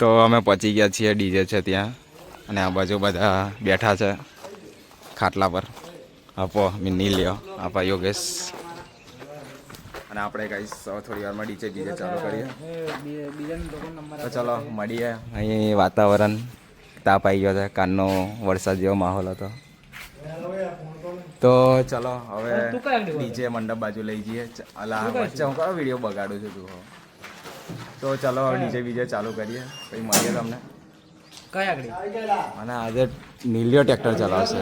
તો અમે પહોંચી ગયા છીએ ડીજે છે ત્યાં. અને આ બાજુ બધા બેઠા છે ખાટલા પર. આપો મિની લ્યો. આપા યોગેશ. અને આપણે કઈ થોડી વારમાં ડીજે ડીજે ચાલુ કરીએ. તો ચલો મળીએ. અહીં વાતાવરણ તાપ આવી ગયો છે. કાનનો વરસાદ જેવો માહોલ હતો. તો ચલો હવે ડીજે મંડપ બાજુ લઈ જઈએ. અલા વચ્ચે હું કયો વીડિયો બગાડું છું તું. તો ચલો ડીજે બીજે ચાલુ કરીએ. પછી મળીએ તમને. કઈ આગળ અને આજે નીલિયો ટ્રેક્ટર ચલાવશે.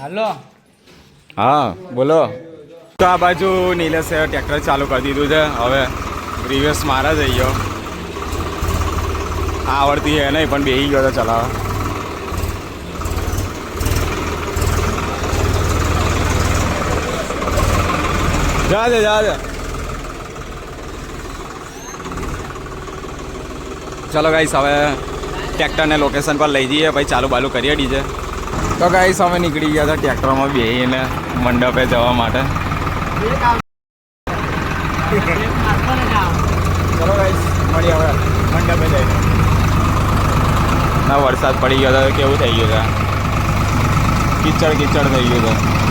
હાલો. હા બોલો. તો આ બાજુ નીલેશે ટ્રેક્ટર ચાલુ કરી દીધું છે. હવે રિવેસ મારા જઈ ગયો. આવડતી હે નહીં પણ બેહી ગયો તો ચલાવવા જા દે જા દે. ચલો ગાઈસ હવે ટ્રેક્ટરને લોકેશન પર લઈ જઈએ. ભાઈ, ચાલુ બાલુ કરીએ ડીજે તો ગાઈસ અમે નીકળી ગયા હતા ટ્રેક્ટરમાં બેસીને મંડપે જવા માટે. હવે મંડપે ના, વરસાદ પડી ગયો હતો કેવું થઈ ગયું હતું કિચડ કિચડ થઈ ગયું છે.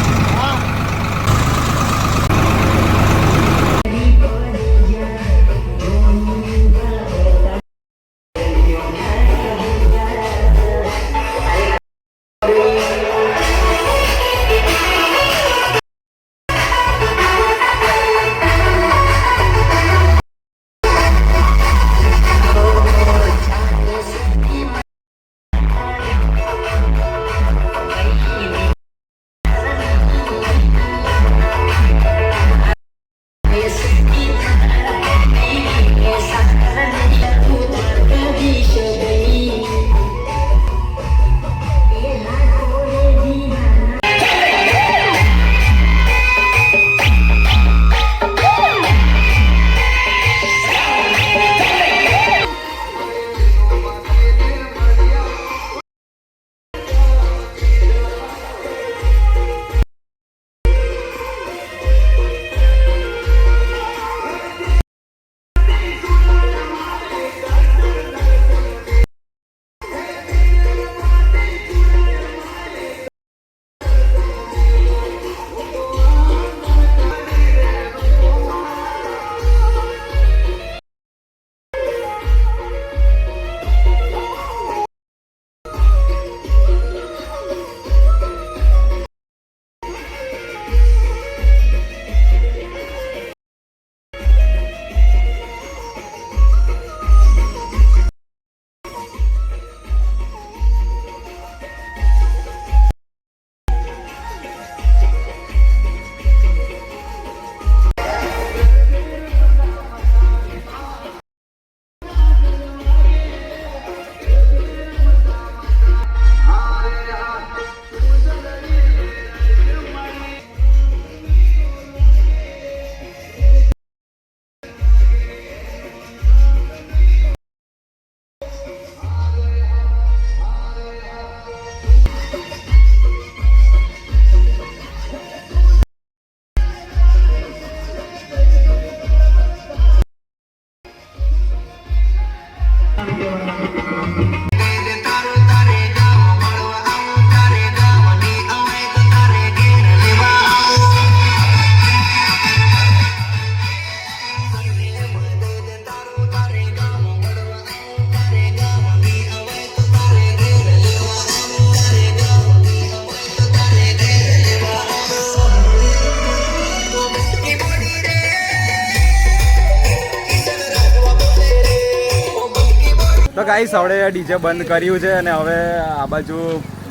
ગાઈસ હવે ડીજે બંધ કર્યું છે અને હવે આ બાજુ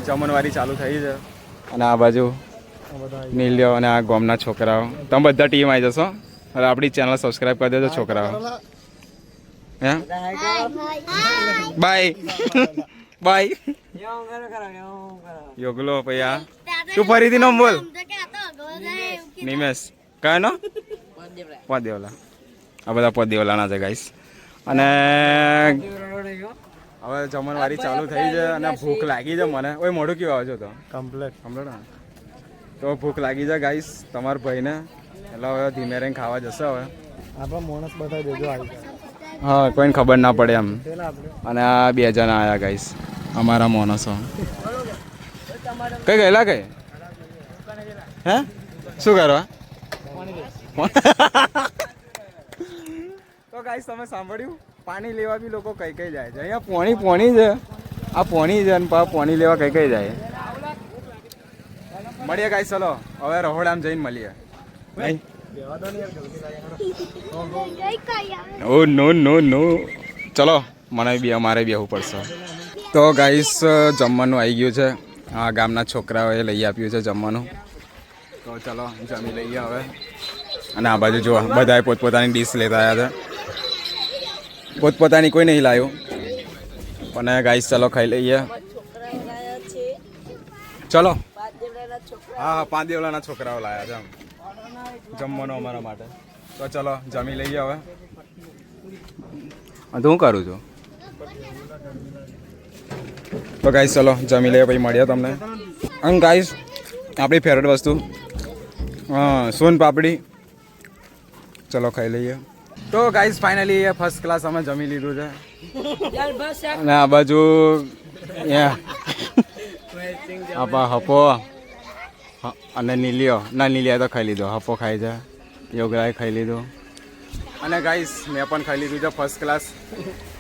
જમણવારી ચાલુ થઈ છે. અને આ બાજુ નીલ્યો અને આ ગોમના છોકરાઓ. તમે બધા ટીમ આવી જશો. અને આપણી ચેનલ સબસ્ક્રાઈબ કરી દેજો છોકરાઓ. હે? બાય બાય યોગલો પૈયા તું ફરીથી નો બોલ. નિમેશ. કયો નો? પોદેવલા આ બધા પદેવલાના છે ગાઈસ અને હવે જમણવારી ચાલુ થઈ છે અને ભૂખ લાગી છે મને. ઓય મોઢું કેવું આવે છે તો? કમ્પ્લેટ કમ્પ્લેટ તો ભૂખ લાગી છે ગાઈસ તમારા ભાઈને. એટલે હવે ધીમે રહીને ખાવા જશે હવે. આપણા માણસ બતાવી દેજો આવી હા કોઈને ખબર ના પડે એમ. અને આ બે જણા આવ્યા ગાઈસ અમારા માણસો. કઈ ગયેલા કઈ? હે? શું કરવા તો ગાઈસ તમે સાંભળ્યું? પાણી લેવા બી લોકો કઈ કઈ જાય છે. અહીંયા પોણી પોણી છે. આ પોણી છે અને પા પોણી લેવા કઈ કઈ જાય. મળીએ ગાઈસ ચલો. હવે રહોડામ જઈને મળીએ. ઓ નો નો નો ચલો મને બી અમારે બી આવવું પડશે. તો ગાઈસ જમવાનું આવી ગયું છે. આ ગામના છોકરાઓએ લઈ આપ્યું છે જમવાનું. તો ચલો જમી લઈએ હવે. અને આ બાજુ જો બધાએ પોતપોતાની ડીશ લેતા આવ્યા છે. પોતપોતાની કોઈ નહીં લાવ્યું પણ ગાઈસ ચલો ખાઈ લઈએ. ચલો. હા હા પાંચ દેવલાના છોકરાઓ લાયા છે એમ. જમવાનું અમારા માટે. તો ચલો, જમી લઈએ હવે. તો હું કરું છું? તો ગાઈસ ચલો, જમી લઈએ પછી મળીએ તમને. અને ગાઈસ આપણી ફેવરેટ વસ્તુ સોન પાપડી. ચલો, ખાઈ લઈએ. તો ગાઈસ ફાઇનલી એ ફર્સ્ટ ક્લાસ અમે જમી લીધું છે. અને આ બાજુ અહીંયા આપા હપો અને નીલિયો. ના નીલિયા તો ખાઈ લીધો. હપો ખાઈ છે. યોગરાએ ખાઈ લીધું. અને ગાઈસ મેં પણ ખાઈ લીધું છે ફર્સ્ટ ક્લાસ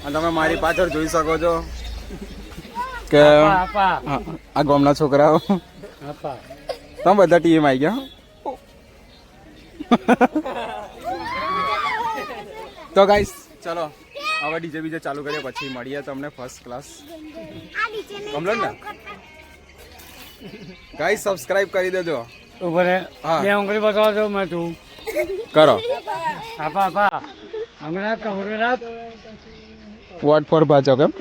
અને તમે મારી પાછળ જોઈ શકો છો કે આ ગામના છોકરાઓ. તમે બધા ટીમ આવી ગયા તો ગાઈસ ચલો હવે ડીજે બીજે ચાલુ કરીએ પછી મળીએ તમને ફર્સ્ટ ક્લાસ કમલન ને ગાઈસ સબસ્ક્રાઇબ કરી દેજો ઉપર હા. બે ઉંગળી બતાવો છો મેં તું કરો આપા આપા અંગરાત અંગરાત વોટ ફોર ભાજપ એમ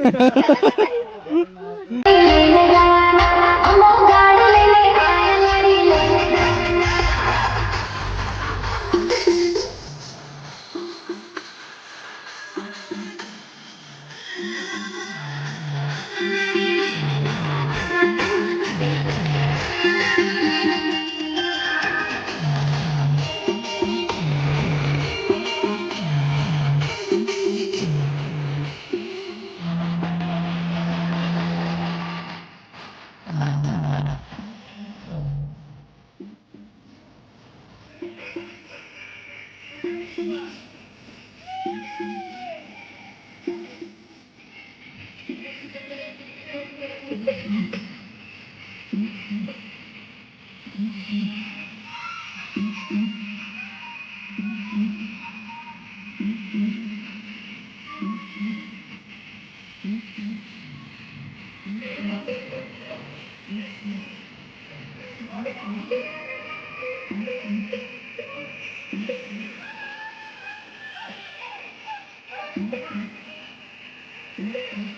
Thank you.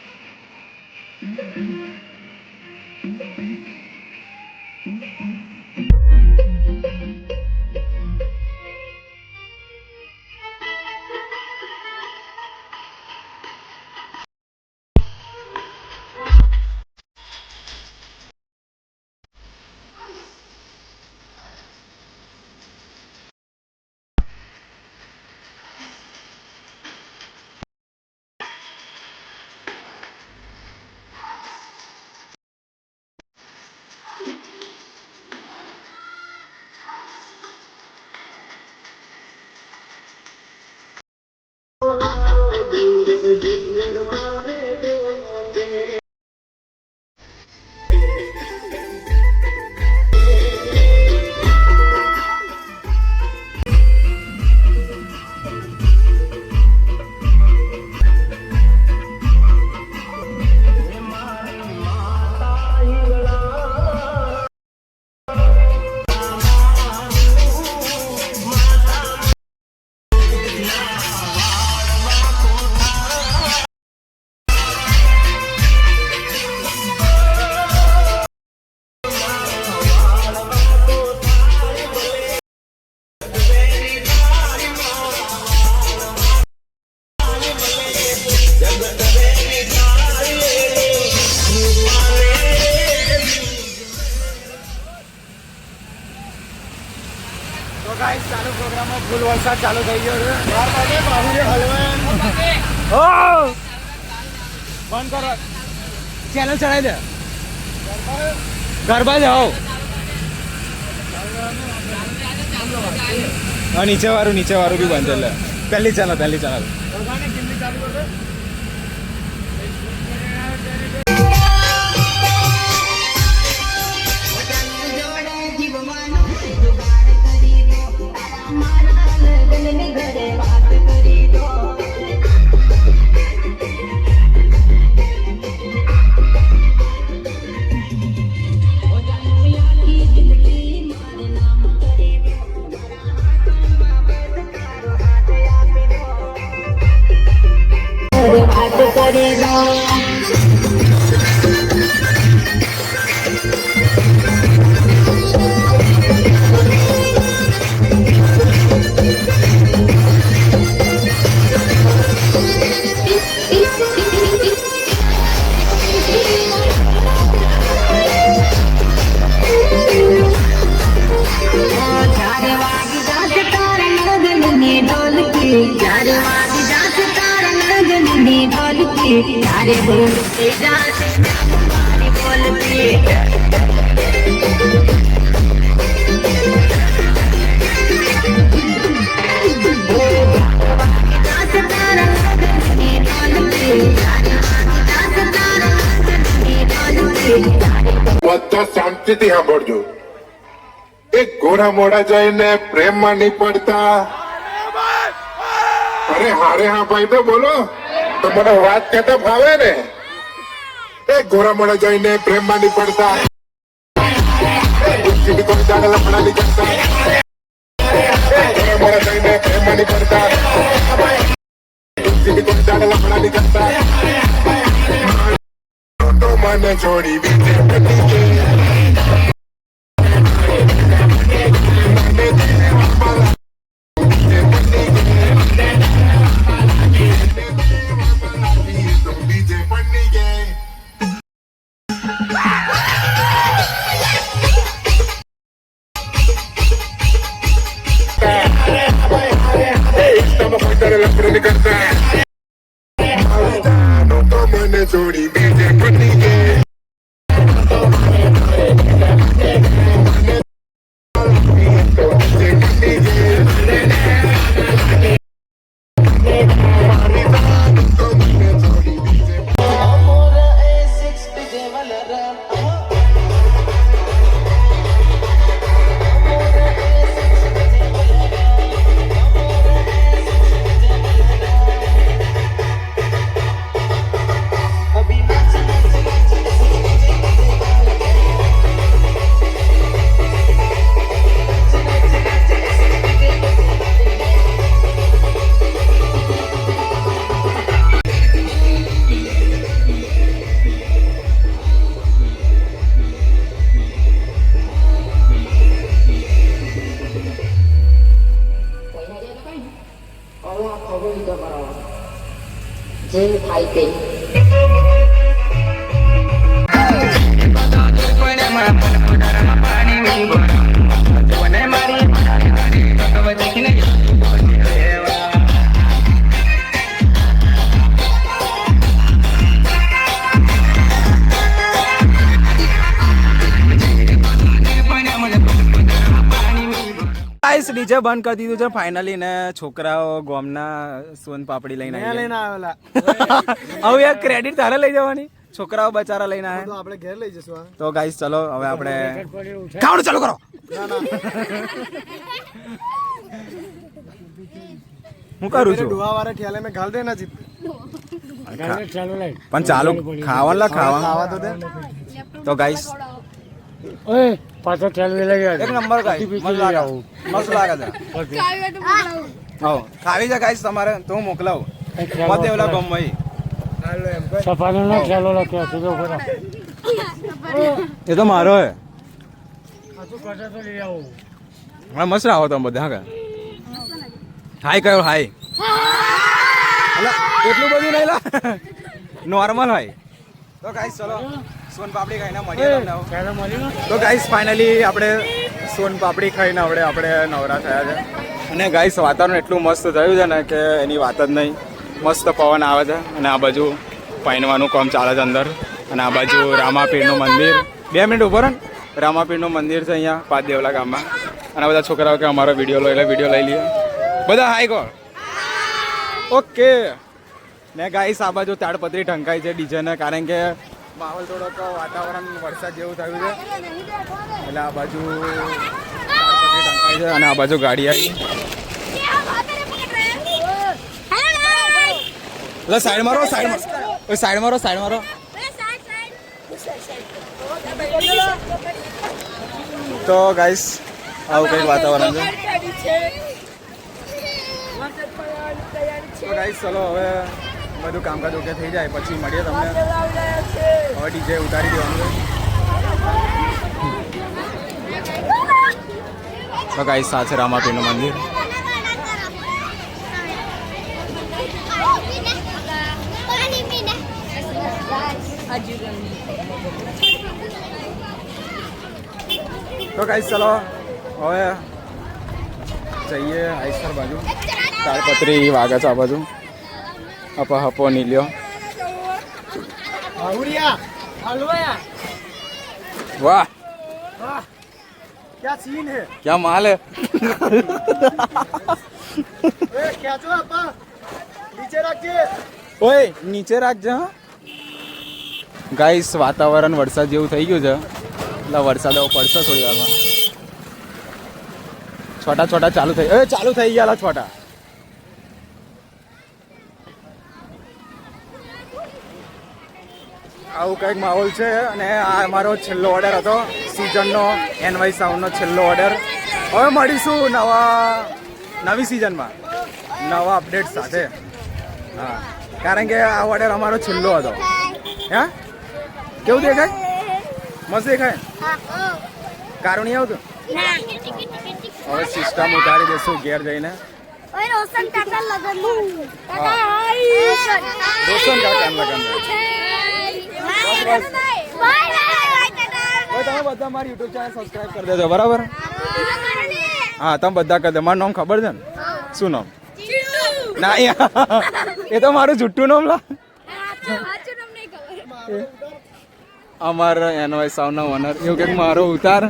ચાલુ થઈ ગયો છે. બંધ કરો. ચેનલ ચડાવી દે. ગરબા? જાઓ નીચે વાળું નીચે વાળું બી બંધ એટલે પહેલી ચેનલ પહેલી ચેનલ. કરી એક મોડા જઈને પ્રેમમાં નહીં પડતા. અરે હારે હા, ભાઈ તો બોલો. તમારો વાત કહેતા ભાવે ને? એ ઘોડા મોડા જઈને પ્રેમમાં નહીં પડતા. કોઈ દાડા બીજે બની ગઈ. ઇન્સ્ટામાં કોઈ તારે લફડો નહીં કરતા. આજે બંધ કરી દીધું છે ફાઇનલી ને છોકરાઓ ગોમના સોન પાપડી લઈને લઈને આવેલા હવે યાર ક્રેડિટ તારે લઈ જવાની છોકરાઓ બચારા લઈને આવે તો આપણે ઘેર લઈ જશું તો ગાઈસ ચલો હવે આપણે ખાવાનું ચાલુ કરો હું કરું છું ડુવા વાળા ઠેલે મે ગાલ દેના જીત પણ ચાલુ ખાવા લા ખાવા ખાવા તો દે તો ગાઈસ ઓય પાછો ચાલવી લઈ આવ્યો. એક નંબર ગાઈ મસ્ત લાગે. મસ્ત લાગે છે. હા ખાવી છે ગાઈસ તમારે તો હું મોકલાવું. મત એવલા ગમવાઈ સફાનો નો ખ્યાલો લખ્યો છે જો ખરા એ તો મારો હે. હા મસ્ત આવો તમે બધા હા હાય કયો હાય. એટલું બધું નહીં લા. નોર્મલ હોય. તો ગાઈસ ચલો. સોન પાપડી ખાઈને મળીએ તો ગાઈસ ફાઇનલી આપણે સોન પાપડી ખાઈને આપણે આપણે નવરા થયા છે. અને ગાઈસ વાતાવરણ એટલું મસ્ત થયું છે ને કે એની વાત જ નહીં. મસ્ત પવન આવે છે અને આ બાજુ પાઇનવાનું કામ ચાલે છે અંદર. અને આ બાજુ રામાપીરનું મંદિર. બે મિનિટ ઊભો ને. રામાપીરનું મંદિર છે અહીંયા પાંચ દેવલા ગામમાં. અને બધા છોકરાઓ કે અમારો વીડિયો લો એટલે વીડિયો લઈ લઈએ બધા હાઈ કો ઓકે ને ગાઈસ આ બાજુ તાડપત્રી ઢંકાઈ છે ડીજેને કારણ કે માહોલ થોડોક વાતાવરણ વરસાદ જેવું થયું છે. એટલે આ બાજુ અને આ બાજુ ગાડી આવી. એટલે સાઈડ મારો સાઈડ મારો. સાઈડ મારો સાઈડ મારો. તો ગાઈસ આવું કંઈક વાતાવરણ છે. ગાઈસ ચલો હવે બધું કામકાજ ઓકે થઈ જાય પછી મળીએ તમને. હવે ડીજે ઉતારી દેવાનું તો ગાઈસ આ છે મંદિર. તો ગાઈ ચલો હવે જઈએ આઈસર બાજુ. તાળપત્રી વાગે છે આ બાજુ. હપો હપો નીલ્યો વાહ क्या सीन है ક્યાં માલ હે क्या चो अपा नीचे रखिए ઓય નીચે રાખજે હા ગાઈસ વાતાવરણ વરસાદ જેવું થઈ ગયું છે એટલે વરસાદ હવે પડશે થોડી વારમાં છોટા છોટા ચાલુ થઈ એ ચાલુ થઈ ગયા લા છોટા આવું કંઈક માહોલ છે અને આ અમારો છેલ્લો ઓર્ડર હતો. સિઝનનો એનવાય સાઉન્ડનો છેલ્લો ઓર્ડર હવે મળીશું નવા નવી સિઝનમાં નવા અપડેટ સાથે. હા. કારણ કે આ ઓર્ડર અમારો છેલ્લો હતો. હે? કેવું દેખાય? મસ્ત દેખાય? કારું નહીં આવતું હવે સિસ્ટમ ઉતારી દેશું ઘેર જઈને. રોશન કાકા લગન રોશન કાકા લગન હા, તમે બધા કરી મારું નામ ખબર છે ને? શું નામ? ના એ તો મારું જુઠ્ઠું નામ લા. અમારા એનો સાઉન્ડનો ઓનર એવું કે મારો ઉતાર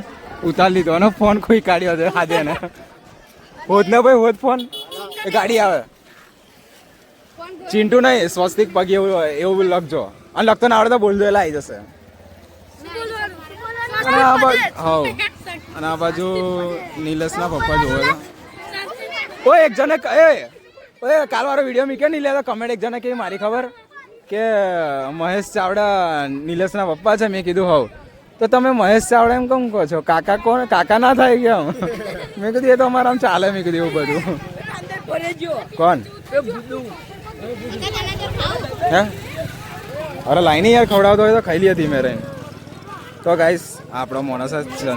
ઉતાર લીધો ને ફોન કોઈ કાઢ્યો છે આજે ને હોત ને ભાઈ, હોત ફોન ગાડી આવે. ચિંટુ નહીં, સ્વસ્તિક પગ એવું એવું લખજો. અને લખતો ના આવડે તો બોલ એટલે આવી જશે અને આ બાજુ હા અને આ બાજુ નિલેશના પપ્પા જોવે ઓ એક જણે ક- એ ઓય કાલ વાળો વીડિયો મીકે નહીં લેતો કમેન્ટ એક જણે કે મારી ખબર કે મહેશ ચાવડા નિલેશના પપ્પા છે મેં કીધું હોવ તો તમે મહેશ ચાવડા એમ કેમ કહો છો કાકા કોણ કાકા ના થાય કેમ મેં કીધું એ તો અમારા આમ ચાલે મેં કીધું એવું બધું કોણ હે અરે લાઈન યાર ખવડાવતો હોય તો ખાઈ લી હતી મેં રહીને. તો ગાઈસ આપણો મોણસ જ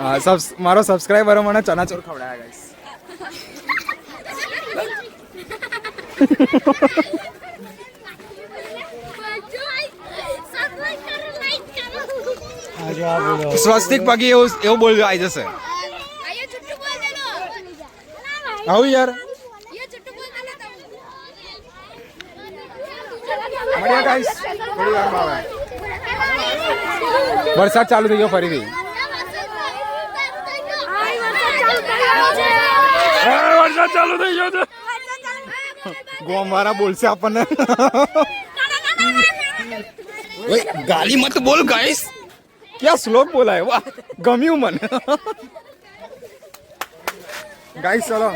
હા સબ મારો સબસ્ક્રાઈબરો મને ચનાચોર ખવડાયા ગાઈસ સ્વસ્તિક પગી એવું એવું બોલ આવી જશે. આવું યાર. મળીએ ગાઈસ થોડી વારમાં આવે વરસાદ ચાલુ થઈ ગયો ફરીથી વરસાદ ચાલુ થઈ ગયો છે ગોમ વાળા બોલશે આપણને ઓય ગાલી મત બોલ ગાઈસ ક્યાં શ્લોક બોલાય વાહ ગમ્યું મને ગાઈસ ચલો.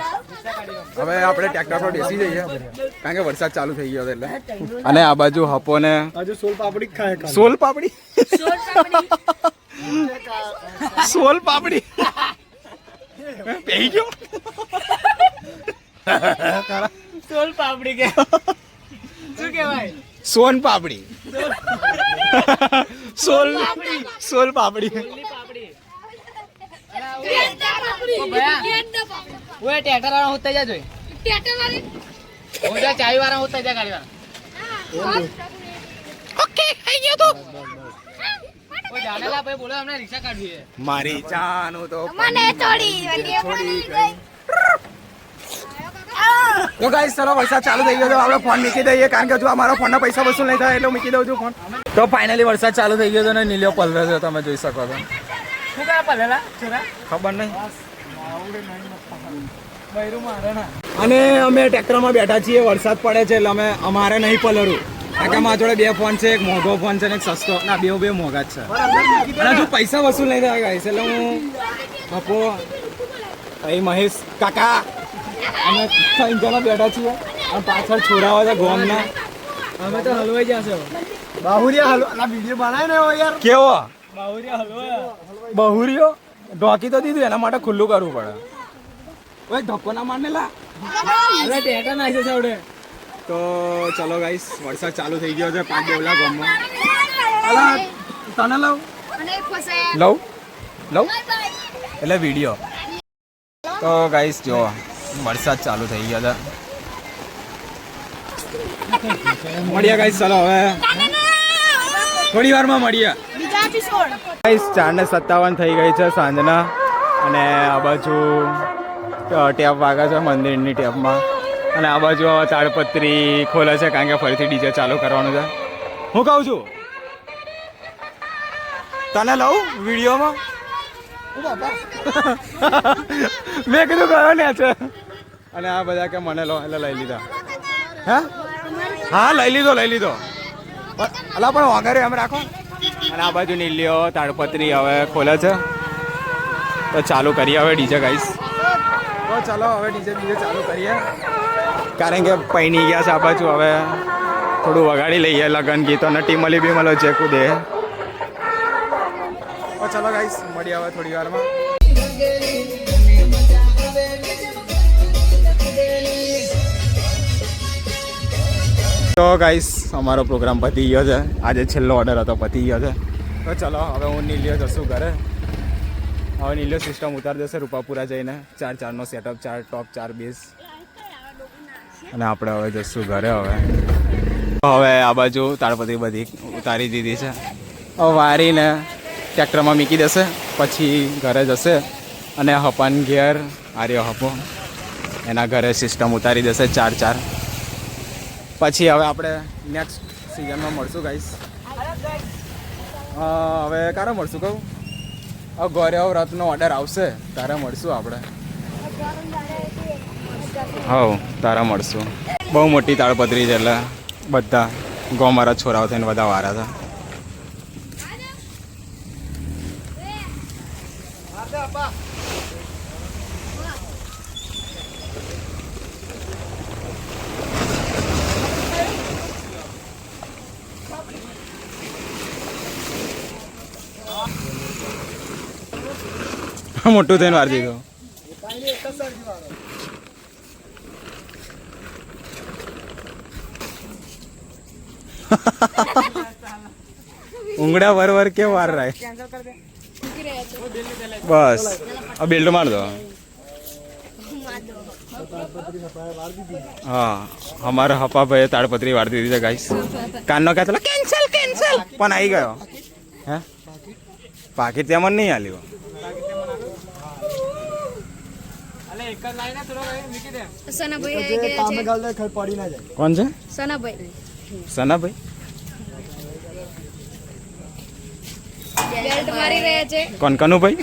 હવે આપણે ટ્રેક્ટર પર બેસી જઈએ. કારણ કે વરસાદ ચાલુ થઈ ગયો એટલે. અને આ બાજુ હપો ને આજે સોલ પાપડી ખાય સોલ પાપડી? સોલ પાપડી. પેઈ ગયો? સોલ પાપડી કે. શું કહેવાય? સોન પાપડી. સોલ સોલ પાપડી. ઓય ટ્રેક્ટર વાળા હોતા જા જોઈ હું જા ચાવી વાળા હોતા જા ગાડી વાળા. ઓય જાનેલા ભાઈ બોલો અમને રિક્ષા કાઢવી છે. મારી જાનું તો મને છોડી તો ગાઈસ ચલો વરસાદ ચાલુ થઈ ગયો તો આપણે ફોન મૂકી દઈએ કારણ કે જો અમારો ફોનના પૈસા વસૂલ નહીં થાય એટલે મૂકી દઉં છું ફોન તો ફાઇનલી વરસાદ ચાલુ થઈ ગયો છે ને નીલો પલરે છે તમે જોઈ શકો છો. શું કરે પલેલા છોરા ખબર નહીં. અને અમે ટ્રેક્ટરમાં બેઠા છીએ વરસાદ પડે છે એટલે અમે અમારે નહીં પલરું કારણ કે અમારા જોડે બે ફોન છે એક મોઘો ફોન છે અને એક સસ્તો. ના બે બે મોંઘા જ છે. અને જો પૈસા વસૂલ નહીં થાય ગાય એટલે હું બપો અહીં મહેશ કાકા અમે ત્રણ જણા બેઠા છીએ. અને પાછળ છોરાવા છે ગોમના. અમે તો હલવાઈ જશે બાહુરિયા હલવા વીડિયો બનાવી ને યાર. કેવો? બાહુરિયા હલવા બહુરીઓ ઢોકી તો દીધું એના માટે ખુલ્લું કરવું પડે. ઓય ધક્કો ના મારને લા. અરે ટેટા નાખી છે આવડે. તો ચલો ગાઈસ વરસાદ ચાલુ થઈ ગયો છે પાંચ બોલા ગામમાં. અલા તને લઉં? અને ફસાયા લઉં? લઉં? એટલે વીડિયો તો ગાઈસ જો વરસાદ ચાલુ થઈ ગયો છે. મળીએ ગાઈસ ચલો હવે થોડી વારમાં મળીએ. બીજા એપિસોડ ગાઈસ ચાર ને સત્તાવન થઈ ગઈ છે સાંજના. અને આ બાજુ ટેપ વાગે છે મંદિરની ટેપમાં. અને આ બાજુ તાડપત્રી ખોલે છે કારણ કે ફરીથી ડીજે ચાલુ કરવાનું છે. હું કહું છું? તને લઉં વિડીયોમાં? મેં કીધું ગયો ને છે. અને આ બધા કે મને લો, એટલે લઈ લીધા. હે? હા, લઈ લીધો લઈ લીધો. અલા, પણ વગરે એમ રાખો. અને આ બાજુ નીલ્યો તાડપત્રી હવે ખોલે છે. તો ચાલુ કરીએ હવે ડીજે ગાઈસ તો ચાલો હવે ડીજે ડીજે ચાલુ કરીએ. કારણ કે પૈણી ગયા છે આ બાજુ હવે થોડું વગાડી લઈએ લગ્ન ગીતો અને ટીમલી બીમલો જે કુદે તો ચાલો ગાઈસ મળીએ આવે થોડી વારમાં. તો ગાઈસ અમારો પ્રોગ્રામ પતી ગયો છે. આજે છેલ્લો ઓર્ડર હતો, પતી ગયો છે. તો ચલો, હવે હું નીલ્યો જશું ઘરે. હવે નીલ્યો સિસ્ટમ ઉતારી દેશે રૂપાપુરા જઈને. ચાર ચારનો સેટઅપ ચાર ટોપ ચાર બેઝ અને આપણે હવે જશું ઘરે હવે. હવે આ બાજુ તાળપત્રી બધી ઉતારી દીધી છે. હવે વારીને ટ્રેક્ટરમાં મૂકી દેશે, પછી ઘરે જશે. અને હપાન ઘેર આર્યો હપો. એના ઘરે સિસ્ટમ ઉતારી દેશે ચાર ચાર. પછી હવે આપણે નેક્સ્ટ સિઝનમાં મળશું ગાઈસ હવે ક્યારે મળશું કહું? હવે ગૌરવ વ્રતનો ઓર્ડર આવશે તારે મળશું આપણે. હવ તારા મળશું. બહુ મોટી તાળપત્રી છે એટલે બધા ગો મારા છોરાઓ થઈને બધા વારા હતા મોટું થઈને વાર દીધો ઉંગડા વર વર કેમ વાર રાય? બસ. આ બેલ્ટ માર દો. હા, અમારા હપા ભાઈએ તાડપત્રી વાર દીધી છે ગાઈસ કાનનો કહેતો કેન્સલ કેન્સલ પણ આવી ગયો. હે? પાકીટ તેમાં નહીં આલ્યો અલે એક જ લાઈને થોડો ભાઈ મૂકી દે સનાભાઈ આવી ગયા છે પડી ના જાય કોણ છે? સનાભાઈ. સનાભાઈ? બેલ્ટ મારી રહ્યા છે. કોણ કનુભાઈ?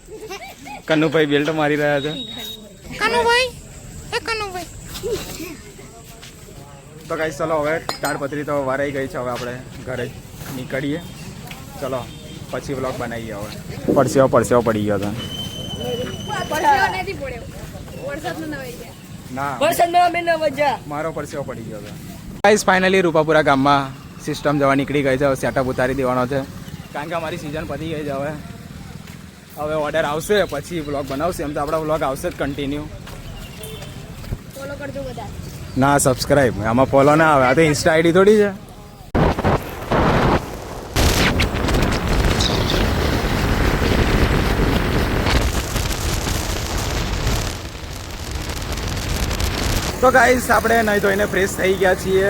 કનુભાઈ બેલ્ટ મારી રહ્યા છે. કનુભાઈ? એ કનુભાઈ. તો ગાઈસ ચલો હવે તાડપત્રી તો વારાઈ ગઈ છે હવે આપણે ઘરે નીકળીએ. ચલો પછી બ્લોગ બનાવીએ હવે. પરસેવો પરસેવો પડી ગયો હતો નથી પડ્યો વરસાદમાં નવાઈ ગયા. ના. વરસાદમાં અમે ન વજા મારો પરસેવો પડી ગયો હતો. ગાઈસ ફાઇનલી રૂપાપુરા ગામમાં સિસ્ટમ જવા નીકળી ગઈ છે. હવે સેટઅપ ઉતારી દેવાનો છે. કારણ કે અમારી સિઝન પતી ગઈ છે હવે. હવે ઓર્ડર આવશે પછી વ્લોગ બનાવશે. એમ તો આપણા વ્લોગ આવશે જ કન્ટિન્યુ ફોલો કરજો બધા. ના સબસ્ક્રાઇબ આમાં ફોલો ના આવે. આ તો ઇન્સ્ટા આઈડી થોડી છે. તો ગાઈસ આપણે નહીં ધોઈને ફ્રેશ થઈ ગયા છીએ.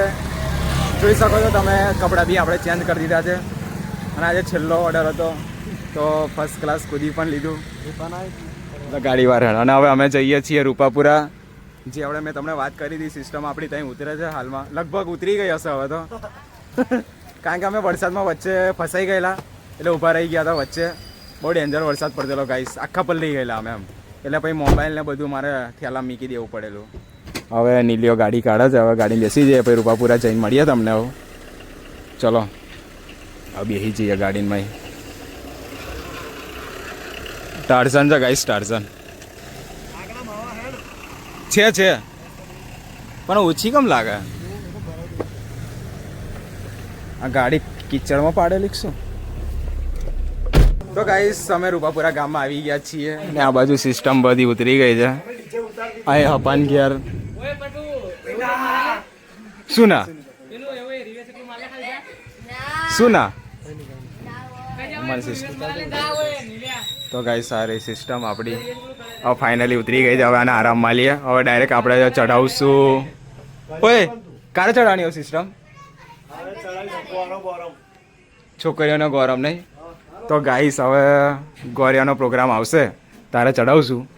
જોઈ શકો છો તમે, કપડાં બી આપણે ચેન્જ કરી દીધા છે. અને આજે છેલ્લો ઓર્ડર હતો. તો ફર્સ્ટ ક્લાસ કુદી પણ લીધું. ગાડીવાર ગાડી અને હવે અમે જઈએ છીએ રૂપાપુરા, જે આપણે મેં તમને વાત કરી હતી સિસ્ટમ આપણી ત્યાં ઉતરે છે હાલમાં. લગભગ ઉતરી ગઈ હશે હવે તો. કારણ કે અમે વરસાદમાં વચ્ચે ફસાઈ ગયેલા. એટલે ઊભા રહી ગયા હતા વચ્ચે. બહુ ડેન્જર વરસાદ પડતેલો ગાઈસ આખા પલળી ગયેલા અમે એમ. એટલે પછી મોબાઈલ ને બધું મારે થેલા મૂકી દેવું પડેલું. હવે નીલીઓ ગાડી કાઢે છે, હવે ગાડી બેસી જઈએ, પછી રૂપાપુરા જઈને મળીએ તમને હવે. ચલો. હવે બેસી જઈએ ગાડીમાં. ટાર્ઝન છે ગાઈસ ટાર્ઝન છે છે. પણ ઓછી કેમ લાગે? આ ગાડી કિચડમાં પાડેલી શું? તો ગાઈસ અમે રૂપાપુરા ગામમાં આવી ગયા છીએ ને આ બાજુ સિસ્ટમ બધી ઉતરી ગઈ છે. અહીં હપાન ઘેર ઓય સુના? તો ગાઈ સારી સિસ્ટમ આપણી. હવે ફાઇનલી ઉતરી ગઈ છે. હવે આને આરામમાં લઈએ. હવે ડાયરેક્ટ આપણે ચઢાવશું. ઓય, કારે ચઢાણી હોય સિસ્ટમ છોકરીઓનો ગૌરવ નહીં? તો ગાઈસ હવે ગોરિયાનો પ્રોગ્રામ આવશે. તારે ચઢાવશું.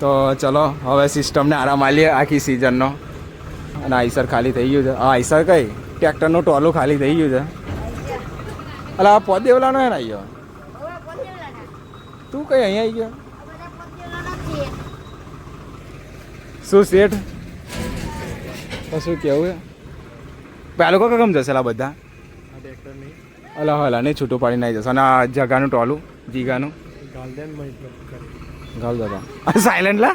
તો ચલો, હવે સિસ્ટમને આરામ આલીએ આખી સિઝનનો અને આઈસર ખાલી થઈ ગયું છે. આ આઈસર કઈ? ટ્રેક્ટરનું ટોલું ખાલી થઈ ગયું છે. અલા આ પોદેવલાનો એને આવ્યો તું કઈ અહીંયા આવી ગયો? શું શેઠ? શું કેવું છે? પેલો કો કેમ જશે લા બધા? અલા હલા નહીં છૂટું પાડીને નહીં જશે. અને આ જગાનું ટોલું જીગાનું? ગાલ દાદા. સાયલેન્ટ લા?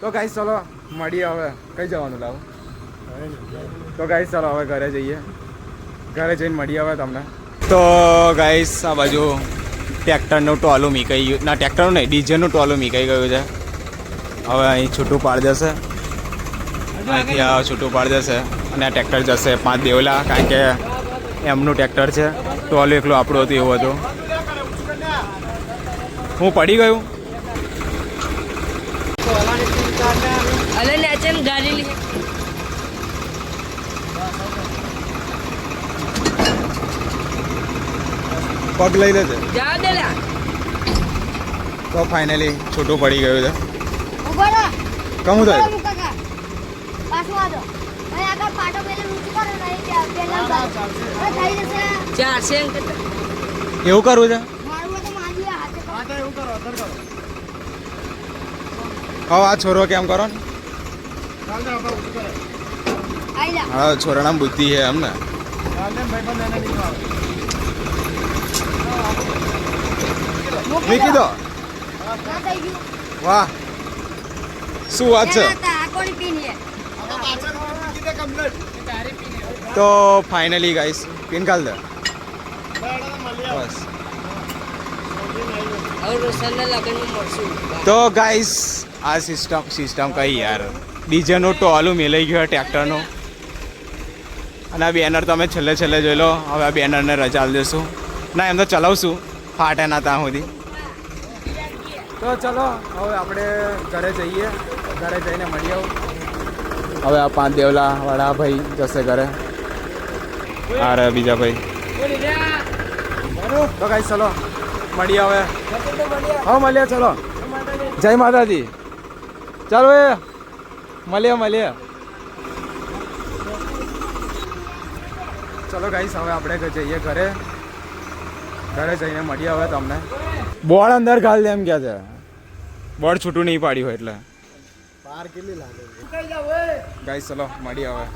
તો ગાઈસ ચલો મળીએ હવે. કઈ જવાનું લાવો? તો ગાઈસ ચાલો હવે ઘરે જઈએ. ઘરે જઈને મળીએ હવે તમને. તો ગાઈસ આ બાજુ ટ્રેક્ટરનું ટોલું મીકાઈ ગયું. ના ટ્રેક્ટરનું નહીં ડીજેનું ટોલું મીકાઈ ગયું છે. હવે અહીં છૂટું પાડી દેશે. અહીંથી આ છૂટું પાડી દેશે અને આ ટ્રેક્ટર જશે પાંચ દેવલા કારણ કે એમનું ટ્રેક્ટર છે. ટોલું એકલું આપણું હતું એવું હતું. હું પડી ગયું. અલે નેચે ગાડી લી. પગ લઈ લેજે. જા તો ફાઇનલી છૂટું પડી ગયું છે. ઊભો રહો. કમું થાય. આ દો. ભાઈ આગળ પાટો પેલે ઊંચું કરો પેલા એવું કરવું છે મારું હોય તો માંડી આ હાથે કરો. હવે આ છોરો કેમ કરો ને. હા છોરાના બુદ્ધિ છે એમ ને. મૂકી દો. ગયું. વાહ. શું વાત છે? તો ફાઇનલી ગાઈસ પિન કાલ દે. બસ હવે રોશનના લગનમાં મળશું તો ગાઈસ આ સિસ્ટમ સિસ્ટમ કઈ યાર. ડીજેનો ટોલું મેલાઈ ગયો ટ્રેક્ટરનું. અને આ બેનર તમે છેલ્લે છેલ્લે જોઈ લો. હવે આ બેનરને રજા આલી દેશું ના એમ તો ચલાવશું. ફાટે ના ત્યાં સુધી. તો ચલો હવે આપણે ઘરે જઈએ. ઘરે જઈને મળીએ હવે આ પાંચ દેવલા વાળા ભાઈ જશે ઘરે. આ રહ્યા બીજા ભાઈ. તો ગાઈસ ચલો. મળીએ આવે હા મળીએ ચલો. જય માતાજી. ચાલો એ મળીએ મળીએ. ચલો ગાઈસ હવે આપણે જઈએ ઘરે. ઘરે જઈને મળીએ આવે તમને. બોર્ડ અંદર ઘાલ દે એમ કે છે. બોર્ડ છૂટું નહીં પાડ્યું હોય એટલે. ગાઈસ ચલો મળીએ હવે.